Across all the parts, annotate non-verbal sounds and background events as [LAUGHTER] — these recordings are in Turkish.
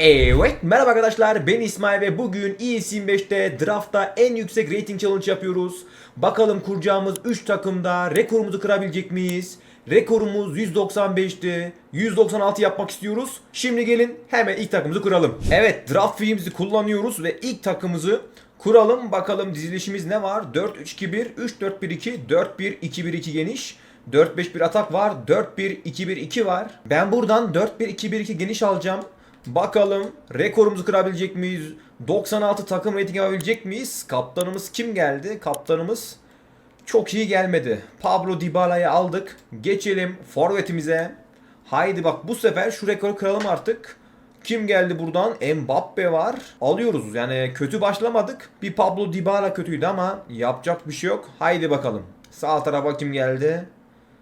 Evet merhaba arkadaşlar ben İsmail ve bugün ES25'te draftta en yüksek rating challenge yapıyoruz. Bakalım kuracağımız 3 takımda rekorumuzu kırabilecek miyiz? Rekorumuz 195'ti. 196 yapmak istiyoruz. Şimdi gelin hemen ilk takımımızı kuralım. Evet draft fee'imizi kullanıyoruz ve ilk takımımızı kuralım. Bakalım dizilişimiz ne var? 4-3-2-1, 3-4-1-2, 4-1-2-1-2 geniş. 4-5-1 atak var. 4-1-2-1-2 var. Ben buradan 4-1-2-1-2 geniş alacağım. Bakalım rekorumuzu kırabilecek miyiz? 96 takım rating yapabilecek miyiz? Kaptanımız kim geldi? Kaptanımız çok iyi gelmedi. Pablo Dybala'yı aldık. Geçelim forvetimize. Haydi bak bu sefer şu rekoru kıralım artık. Kim geldi buradan? Mbappe var. Alıyoruz. Yani kötü başlamadık. Bir Pablo Dybala kötüydü ama yapacak bir şey yok. Haydi bakalım. Sağ tarafa kim geldi?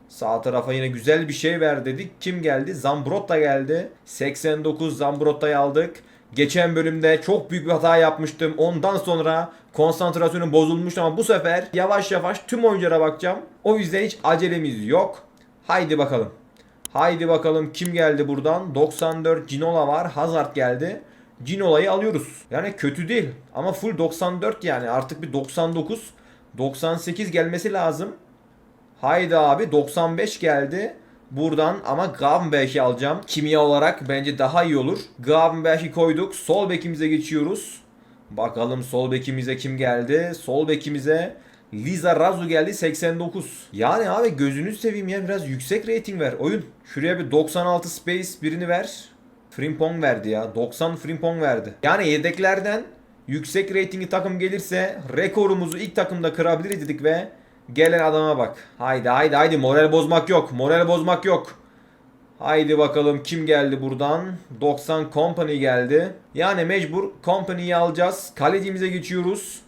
Sağ tarafa yine güzel bir şey ver dedik. Kim geldi? Zambrotta geldi. 89 Zambrotta'yı aldık. Geçen bölümde çok büyük bir hata yapmıştım. Ondan sonra konsantrasyonum bozulmuştu ama bu sefer yavaş yavaş tüm oyunculara bakacağım. O yüzden hiç acelemiz yok. Haydi bakalım. Haydi bakalım kim geldi buradan? 94 Ginola var. Hazard geldi. Ginola'yı alıyoruz. Yani kötü değil ama full 94 yani artık bir 99 98 gelmesi lazım. Haydi abi 95 geldi. Buradan ama Gravenberg'i alacağım. Kimya olarak bence daha iyi olur. Gravenberg'i koyduk. Sol bekimize geçiyoruz. Bakalım sol bekimize kim geldi? Sol bekimize Liza Razu geldi 89. Yani abi gözünü seveyim ya biraz yüksek rating ver. Oyun şuraya bir 96 space birini ver. Frimpong verdi ya. 90 Frimpong verdi. Yani yedeklerden yüksek ratingi takım gelirse rekorumuzu ilk takımda kırabiliriz dedik ve gelen adama bak. Haydi haydi haydi moral bozmak yok. Moral bozmak yok. Haydi bakalım kim geldi buradan? 90 Company geldi. Yani mecbur Company'yi alacağız. Kalecimize geçiyoruz.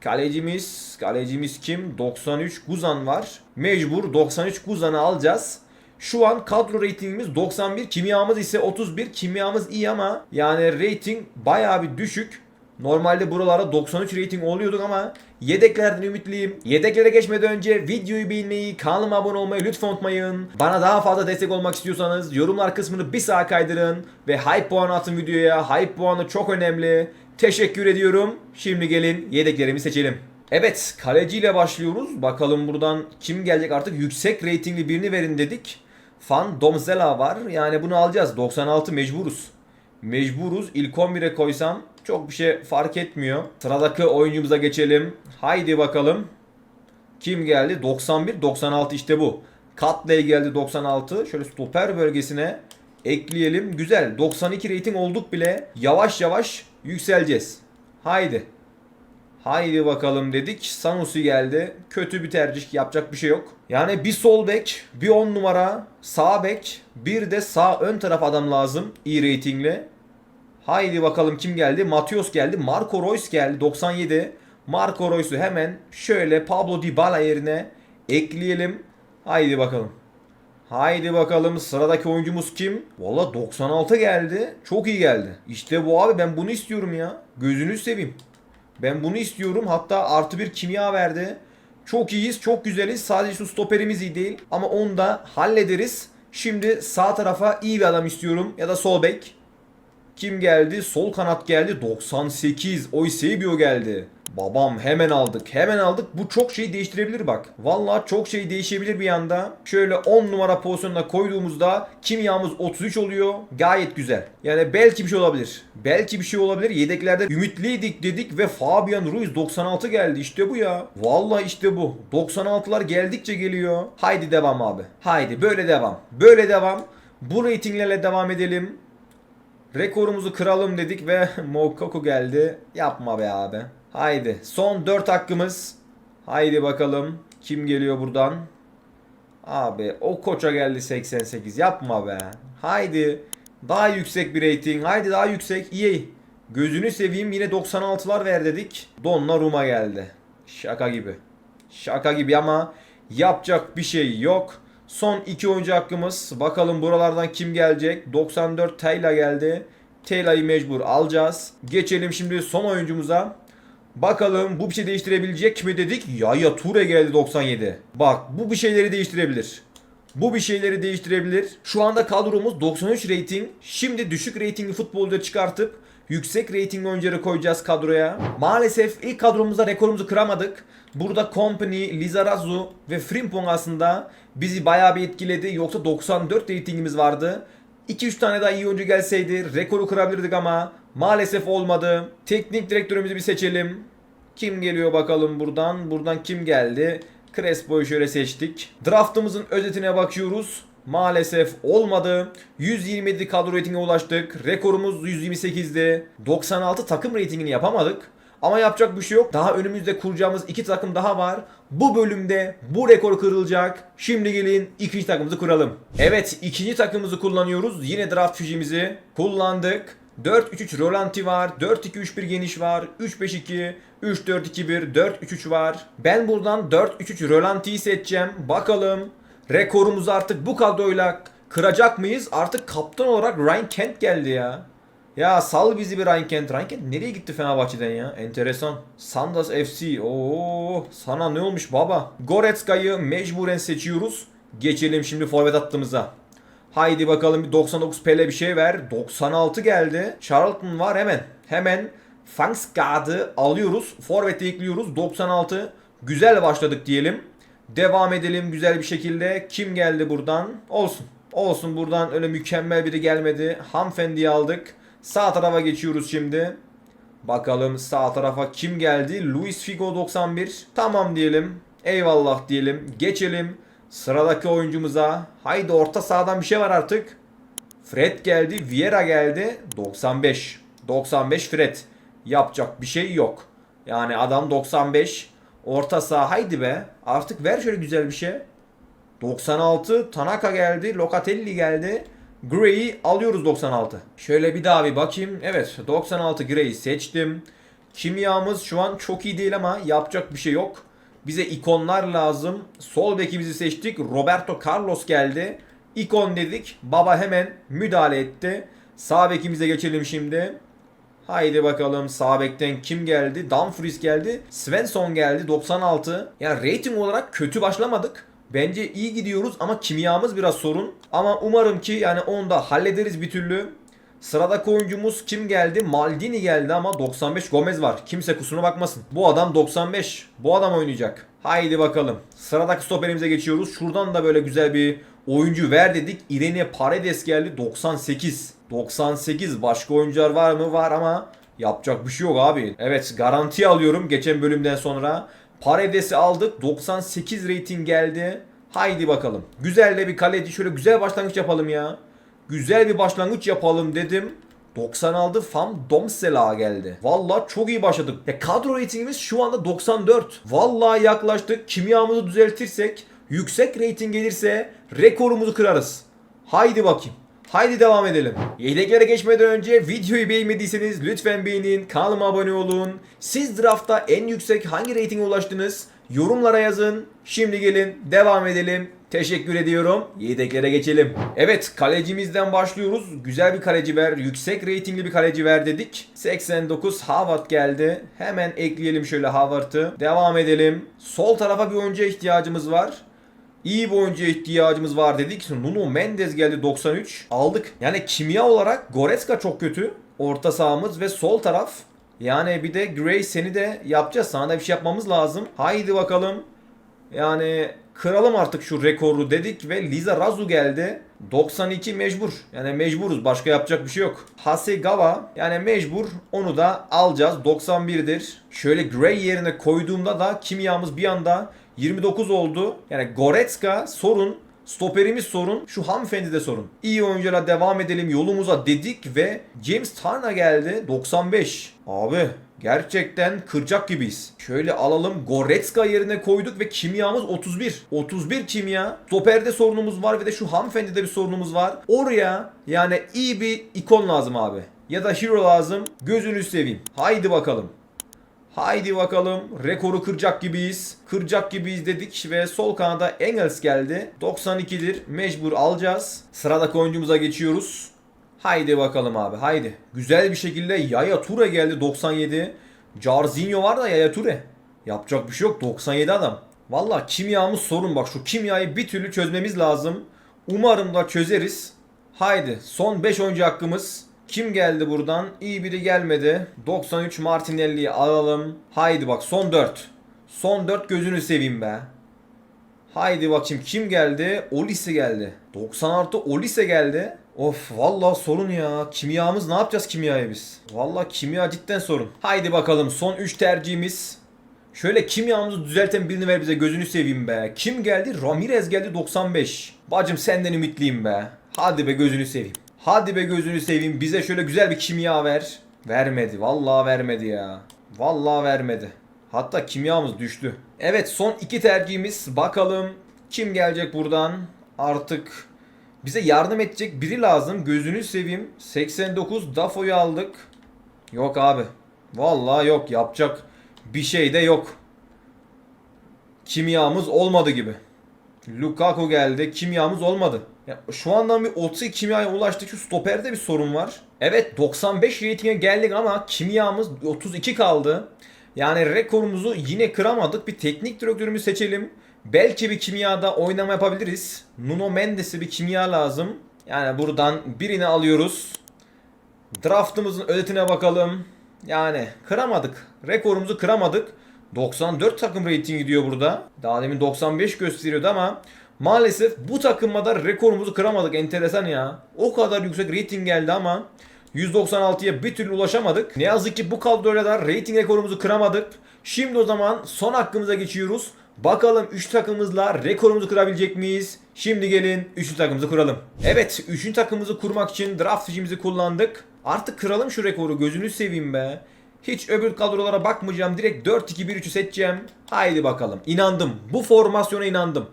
Kalecimiz, kalecimiz kim? 93 Guzan var. Mecbur 93 Guzan'ı alacağız. Şu an kadro ratingimiz 91, kimyamız ise 31. Kimyamız iyi ama yani rating bayağı bir düşük. Normalde buralara 93 rating oluyorduk ama yedeklerden ümitliyim. Yedeklere geçmeden önce videoyu beğenmeyi, kanalıma abone olmayı lütfen unutmayın. Bana daha fazla destek olmak istiyorsanız yorumlar kısmını bir sağa kaydırın ve hype puanı atın videoya. Hype puanı çok önemli. Teşekkür ediyorum. Şimdi gelin yedeklerimi seçelim. Evet kaleciyle başlıyoruz. Bakalım buradan kim gelecek artık yüksek ratingli birini verin dedik. Fan Domzela var. Yani bunu alacağız. 96 mecburuz. Mecburuz. İlk 11'e koysam çok bir şey fark etmiyor. Sıradaki oyuncumuza geçelim. Haydi bakalım. Kim geldi? 91, 96 işte bu. Katley geldi 96. Şöyle stoper bölgesine ekleyelim. Güzel. 92 rating olduk bile. Yavaş yavaş yükseleceğiz. Haydi. Haydi bakalım dedik. Sanusi geldi. Kötü bir tercih. Yapacak bir şey yok. Yani bir sol bek, bir 10 numara, sağ bek, bir de sağ ön taraf adam lazım. iyi ratingle. Haydi bakalım kim geldi? Matios geldi. Marco Reus geldi 97. Marco Reus'u hemen şöyle Pablo Dybala yerine ekleyelim. Haydi bakalım. Haydi bakalım sıradaki oyuncumuz kim? Valla 96 geldi. Çok iyi geldi. İşte bu abi ben bunu istiyorum ya. Gözünü seveyim. Ben bunu istiyorum. Hatta artı bir kimya verdi. Çok iyiyiz, çok güzeliz. Sadece şu stoperimiz iyi değil. Ama onu da hallederiz. Şimdi sağ tarafa iyi bir adam istiyorum. Ya da sol bek. Kim geldi? Sol kanat geldi. 98. Oysebio geldi. Babam hemen aldık. Hemen aldık. Bu çok şey değiştirebilir bak. Vallahi çok şey değişebilir bir anda. Şöyle 10 numara pozisyonuna koyduğumuzda kimyamız 33 oluyor. Gayet güzel. Yani belki bir şey olabilir. Belki bir şey olabilir. Yedeklerde ümitliydik dedik ve Fabian Ruiz 96 geldi. İşte bu ya. Vallahi işte bu. 96'lar geldikçe geliyor. Haydi devam abi. Haydi böyle devam. Böyle devam. Bu reytinglerle devam edelim. Rekorumuzu kıralım dedik ve [LAUGHS] Moukoko geldi. Yapma be abi. Haydi. Son 4 hakkımız. Haydi bakalım. Kim geliyor buradan? Abi o koça geldi 88. Yapma be. Haydi. Daha yüksek bir rating. Haydi daha yüksek. İyi. Gözünü seveyim yine 96'lar ver dedik. Donnarumma geldi. Şaka gibi. Şaka gibi ama yapacak bir şey yok. Son iki oyuncu hakkımız. Bakalım buralardan kim gelecek? 94 Tayla geldi. Tayla'yı mecbur alacağız. Geçelim şimdi son oyuncumuza. Bakalım bu bir şey değiştirebilecek mi dedik. Ya ya Ture geldi 97. Bak bu bir şeyleri değiştirebilir. Bu bir şeyleri değiştirebilir. Şu anda kadromuz 93 rating. Şimdi düşük ratingli futbolcuları çıkartıp yüksek ratingli oyuncuları koyacağız kadroya. Maalesef ilk kadromuzda rekorumuzu kıramadık. Burada Company, Lizarazu ve Frimpong aslında bizi bayağı bir etkiledi. Yoksa 94 ratingimiz vardı. 2-3 tane daha iyi oyuncu gelseydi rekoru kırabilirdik ama maalesef olmadı. Teknik direktörümüzü bir seçelim. Kim geliyor bakalım buradan? Buradan kim geldi? Crespo'yu şöyle seçtik. Draftımızın özetine bakıyoruz. Maalesef olmadı. 127 kadro reytinge ulaştık. Rekorumuz 128'di. 96 takım reytingini yapamadık. Ama yapacak bir şey yok. Daha önümüzde kuracağımız iki takım daha var. Bu bölümde bu rekor kırılacak. Şimdi gelin ikinci takımımızı kuralım. Evet ikinci takımımızı kullanıyoruz. Yine draft füjimizi kullandık. 4-3-3 Rolanti var. 4-2-3-1 geniş var. 3-5-2, 3-4-2-1, 4-3-3 var. Ben buradan 4-3-3 Rolanti'yi seçeceğim. Bakalım rekorumuzu artık bu kadroyla kıracak mıyız? Artık kaptan olarak Ryan Kent geldi ya. Ya sal bizi bir Ryan Kent. Ryan Kent nereye gitti Fenerbahçe'den ya? Enteresan. Sandas FC. Oo, sana ne olmuş baba? Goretzka'yı mecburen seçiyoruz. Geçelim şimdi forvet attığımıza. Haydi bakalım bir 99 Pele bir şey ver. 96 geldi. Charlton var hemen. Hemen Fangsgaard'ı alıyoruz. Forvet'e ekliyoruz. 96. Güzel başladık diyelim. Devam edelim güzel bir şekilde. Kim geldi buradan? Olsun. Olsun buradan öyle mükemmel biri gelmedi. Hanımefendiyi aldık. Sağ tarafa geçiyoruz şimdi. Bakalım sağ tarafa kim geldi? Luis Figo 91. Tamam diyelim. Eyvallah diyelim. Geçelim. Sıradaki oyuncumuza. Haydi orta sahadan bir şey var artık. Fred geldi. Vieira geldi. 95. 95 Fred. Yapacak bir şey yok. Yani adam 95. Orta saha haydi be. Artık ver şöyle güzel bir şey. 96 Tanaka geldi. Locatelli geldi. Gray'i alıyoruz 96. Şöyle bir daha bir bakayım. Evet 96 Gray'i seçtim. Kimyamız şu an çok iyi değil ama yapacak bir şey yok. Bize ikonlar lazım. Sol bekimizi seçtik. Roberto Carlos geldi. İkon dedik. Baba hemen müdahale etti. Sağ bekimize geçelim şimdi. Haydi bakalım sağ bekten kim geldi? Dumfries geldi. Svensson geldi 96. Yani rating olarak kötü başlamadık. Bence iyi gidiyoruz ama kimyamız biraz sorun. Ama umarım ki yani onu da hallederiz bir türlü. Sıradaki oyuncumuz kim geldi? Maldini geldi ama 95 Gomez var. Kimse kusuruna bakmasın. Bu adam 95. Bu adam oynayacak. Haydi bakalım. Sıradaki stoperimize geçiyoruz. Şuradan da böyle güzel bir oyuncu ver dedik. Irene Paredes geldi 98. 98 başka oyuncular var mı? Var ama yapacak bir şey yok abi. Evet garanti alıyorum geçen bölümden sonra. Paredes'i aldık. 98 rating geldi. Haydi bakalım. Güzel de bir kaleci. Şöyle güzel başlangıç yapalım ya. Güzel bir başlangıç yapalım dedim. 96 Fam Domsela geldi. Vallahi çok iyi başladık. Ya kadro ratingimiz şu anda 94. Vallahi yaklaştık. Kimyamızı düzeltirsek, yüksek rating gelirse rekorumuzu kırarız. Haydi bakayım. Haydi devam edelim. Yedeklere geçmeden önce videoyu beğenmediyseniz lütfen beğenin, kanalıma abone olun. Siz draftta en yüksek hangi reytinge ulaştınız? Yorumlara yazın. Şimdi gelin devam edelim. Teşekkür ediyorum. Yedeklere geçelim. Evet kalecimizden başlıyoruz. Güzel bir kaleci ver. Yüksek reytingli bir kaleci ver dedik. 89 Harvard geldi. Hemen ekleyelim şöyle Harvard'ı. Devam edelim. Sol tarafa bir oyuncuya ihtiyacımız var. İyi bir oyuncuya ihtiyacımız var dedik. Nuno Mendes geldi 93. Aldık. Yani kimya olarak Goretzka çok kötü. Orta sahamız ve sol taraf. Yani bir de Gray seni de yapacağız. Sana da bir şey yapmamız lazım. Haydi bakalım. Yani kıralım artık şu rekoru dedik ve Liza Razu geldi. 92 mecbur. Yani mecburuz. Başka yapacak bir şey yok. Hasegawa yani mecbur. Onu da alacağız. 91'dir. Şöyle Gray yerine koyduğumda da kimyamız bir anda 29 oldu. Yani Goretzka sorun. Stoperimiz sorun. Şu hanımefendi de sorun. İyi oyunculara devam edelim yolumuza dedik ve James Tarna geldi. 95. Abi gerçekten kıracak gibiyiz. Şöyle alalım. Goretzka yerine koyduk ve kimyamız 31. 31 kimya. Stoperde sorunumuz var ve de şu hanımefendide bir sorunumuz var. Oraya yani iyi bir ikon lazım abi. Ya da hero lazım. Gözünü seveyim. Haydi bakalım. Haydi bakalım rekoru kıracak gibiyiz. Kıracak gibiyiz dedik ve sol kanada Engels geldi. 92'dir. Mecbur alacağız. Sıradaki oyuncumuza geçiyoruz. Haydi bakalım abi haydi. Güzel bir şekilde Yaya Ture geldi 97. Jarzinho var da Yaya Ture. Yapacak bir şey yok 97 adam. Valla kimyamız sorun bak şu kimyayı bir türlü çözmemiz lazım. Umarım da çözeriz. Haydi son 5 oyuncu hakkımız. Kim geldi buradan? İyi biri gelmedi. 93 Martinelli'yi alalım. Haydi bak son 4. Son 4 gözünü seveyim be. Haydi bakayım kim geldi? Olise geldi. 90 artı Olise geldi. Of vallahi sorun ya. Kimyamız ne yapacağız kimyayı biz? Vallahi kimya cidden sorun. Haydi bakalım son 3 tercihimiz. Şöyle kimyamızı düzelten birini ver bize gözünü seveyim be. Kim geldi? Ramirez geldi 95. Bacım senden ümitliyim be. Hadi be gözünü seveyim. Hadi be gözünü seveyim. Bize şöyle güzel bir kimya ver. Vermedi. Vallahi vermedi ya. Vallahi vermedi. Hatta kimyamız düştü. Evet son iki tercihimiz. Bakalım kim gelecek buradan? Artık bize yardım edecek biri lazım. Gözünü seveyim. 89 Dafo'yu aldık. Yok abi. Vallahi yok. Yapacak bir şey de yok. Kimyamız olmadı gibi. Lukaku geldi. Kimyamız olmadı. Ya şu andan bir 32 kimyaya ulaştık. Şu stoperde bir sorun var. Evet 95 reytinge geldik ama kimyamız 32 kaldı. Yani rekorumuzu yine kıramadık. Bir teknik direktörümüzü seçelim. Belki bir kimyada oynama yapabiliriz. Nuno Mendes'e bir kimya lazım. Yani buradan birini alıyoruz. Draftımızın özetine bakalım. Yani kıramadık. Rekorumuzu kıramadık. 94 takım reytingi diyor burada. Daha demin 95 gösteriyordu ama maalesef bu takımda rekorumuzu kıramadık. Enteresan ya. O kadar yüksek reyting geldi ama 196'ya bir türlü ulaşamadık. Ne yazık ki bu kadroyla da reyting rekorumuzu kıramadık. Şimdi o zaman son hakkımıza geçiyoruz. Bakalım 3 takımımızla rekorumuzu kırabilecek miyiz? Şimdi gelin 3. takımımızı kuralım. Evet 3. takımımızı kurmak için draft seçimimizi kullandık. Artık kıralım şu rekoru gözünü seveyim be. Hiç öbür kadrolara bakmayacağım. Direkt 4-2-1-3'ü seçeceğim. Haydi bakalım. İnandım. Bu formasyona inandım.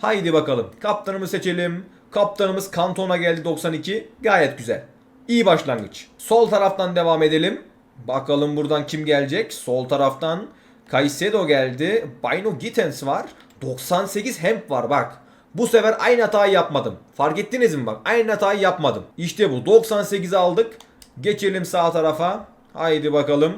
Haydi bakalım. Kaptanımı seçelim. Kaptanımız Kantona geldi 92. Gayet güzel. İyi başlangıç. Sol taraftan devam edelim. Bakalım buradan kim gelecek? Sol taraftan Caicedo geldi. Bino Gittens var. 98 Hemp var bak. Bu sefer aynı hatayı yapmadım. Fark ettiniz mi bak? Aynı hatayı yapmadım. İşte bu. 98 aldık. Geçelim sağ tarafa. Haydi bakalım.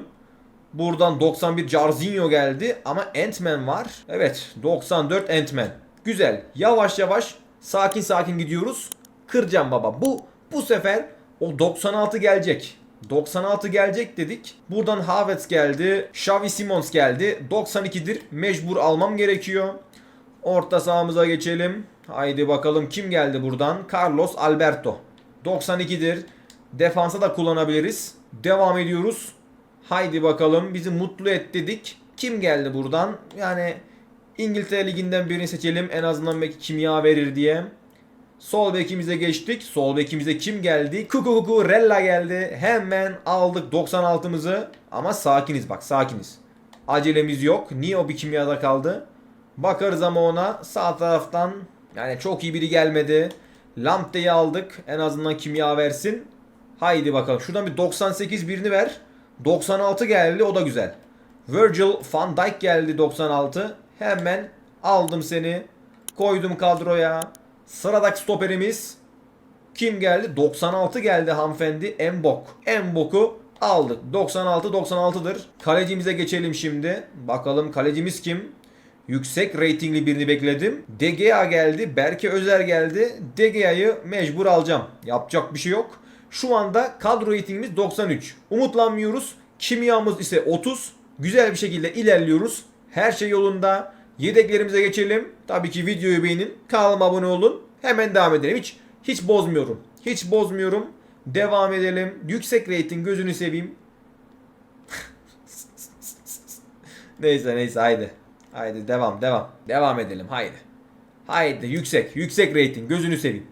Buradan 91 Jarzinho geldi ama Ant-Man var. Evet 94 Ant-Man. Güzel. Yavaş yavaş sakin sakin gidiyoruz. Kıracağım baba. Bu bu sefer o 96 gelecek. 96 gelecek dedik. Buradan Havertz geldi. Xavi Simons geldi. 92'dir. Mecbur almam gerekiyor. Orta sahamıza geçelim. Haydi bakalım kim geldi buradan? Carlos Alberto. 92'dir. Defansa da kullanabiliriz. Devam ediyoruz. Haydi bakalım bizi mutlu et dedik. Kim geldi buradan? Yani İngiltere Ligi'nden birini seçelim. En azından belki kimya verir diye. Sol bekimize geçtik. Sol bekimize kim geldi? Kuku kuku Rella geldi. Hemen aldık 96'mızı. Ama sakiniz bak sakiniz. Acelemiz yok. Niye o bir kimyada kaldı? Bakarız ama ona sağ taraftan yani çok iyi biri gelmedi. Lampte'yi aldık. En azından kimya versin. Haydi bakalım. Şuradan bir 98 birini ver. 96 geldi. O da güzel. Virgil van Dijk geldi 96. Hemen aldım seni. Koydum kadroya. Sıradaki stoperimiz kim geldi? 96 geldi hanımefendi. Embok. Embok'u aldık. 96 96'dır. Kalecimize geçelim şimdi. Bakalım kalecimiz kim? Yüksek reytingli birini bekledim. De Gea geldi. Berke Özer geldi. De Gea'yı mecbur alacağım. Yapacak bir şey yok. Şu anda kadro reytingimiz 93. Umutlanmıyoruz. Kimyamız ise 30. Güzel bir şekilde ilerliyoruz. Her şey yolunda. Yedeklerimize geçelim. Tabii ki videoyu beğenin. Kanalıma abone olun. Hemen devam edelim. Hiç hiç bozmuyorum. Hiç bozmuyorum. Devam edelim. Yüksek reyting gözünü seveyim. [LAUGHS] neyse neyse haydi. Haydi devam devam. Devam edelim haydi. Haydi yüksek yüksek reyting gözünü seveyim.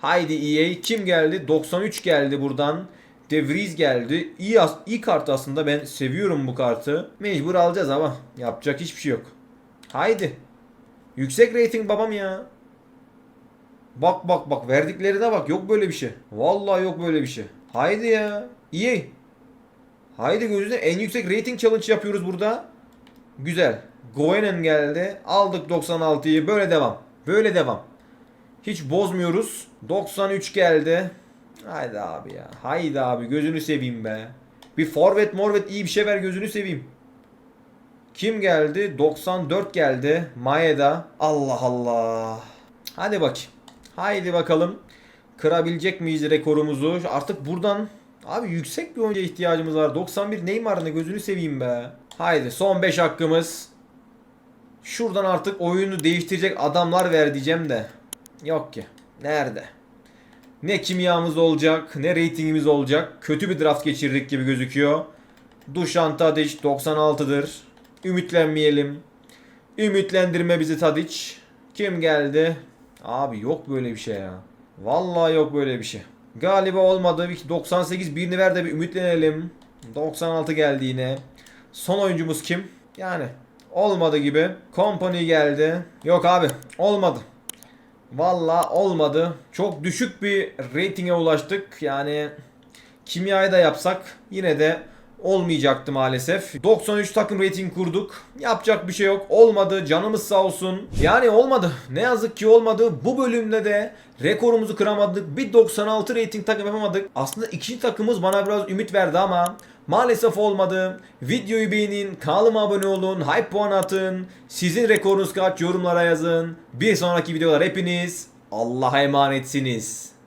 Haydi EA kim geldi? 93 geldi buradan. De Vries geldi. İyi, as- iyi kart aslında ben seviyorum bu kartı. Mecbur alacağız ama yapacak hiçbir şey yok. Haydi. Yüksek rating babam ya. Bak bak bak verdiklerine bak yok böyle bir şey. Vallahi yok böyle bir şey. Haydi ya. İyi. Haydi gözüne en yüksek rating challenge yapıyoruz burada. Güzel. Goenen geldi. Aldık 96'yı. Böyle devam. Böyle devam. Hiç bozmuyoruz. 93 geldi. Haydi abi ya. Haydi abi gözünü seveyim be. Bir forvet morvet iyi bir şey ver gözünü seveyim. Kim geldi? 94 geldi. Maeda. Allah Allah. Hadi bakayım. Haydi bakalım. Kırabilecek miyiz rekorumuzu? Artık buradan abi yüksek bir oyuncuya ihtiyacımız var. 91 Neymar ne gözünü seveyim be. Haydi son 5 hakkımız. Şuradan artık oyunu değiştirecek adamlar ver diyeceğim de. Yok ki. Nerede? Ne kimyamız olacak, ne reytingimiz olacak. Kötü bir draft geçirdik gibi gözüküyor. Dušan Tadic 96'dır. Ümitlenmeyelim. Ümitlendirme bizi Tadic. Kim geldi? Abi yok böyle bir şey ya. Vallahi yok böyle bir şey. Galiba olmadı. Bir 98 birini ver de bir ümitlenelim. 96 geldi yine. Son oyuncumuz kim? Yani olmadı gibi. Company geldi. Yok abi olmadı. Valla olmadı. Çok düşük bir reytinge ulaştık. Yani kimyayı da yapsak yine de olmayacaktı maalesef. 93 takım rating kurduk. Yapacak bir şey yok. Olmadı. Canımız sağ olsun. Yani olmadı. Ne yazık ki olmadı. Bu bölümde de rekorumuzu kıramadık. Bir 96 rating takım yapamadık. Aslında ikinci takımımız bana biraz ümit verdi ama maalesef olmadı. Videoyu beğenin, kanalıma abone olun, hype puan atın. Sizin rekorunuz kaç yorumlara yazın. Bir sonraki videolar hepiniz Allah'a emanetsiniz.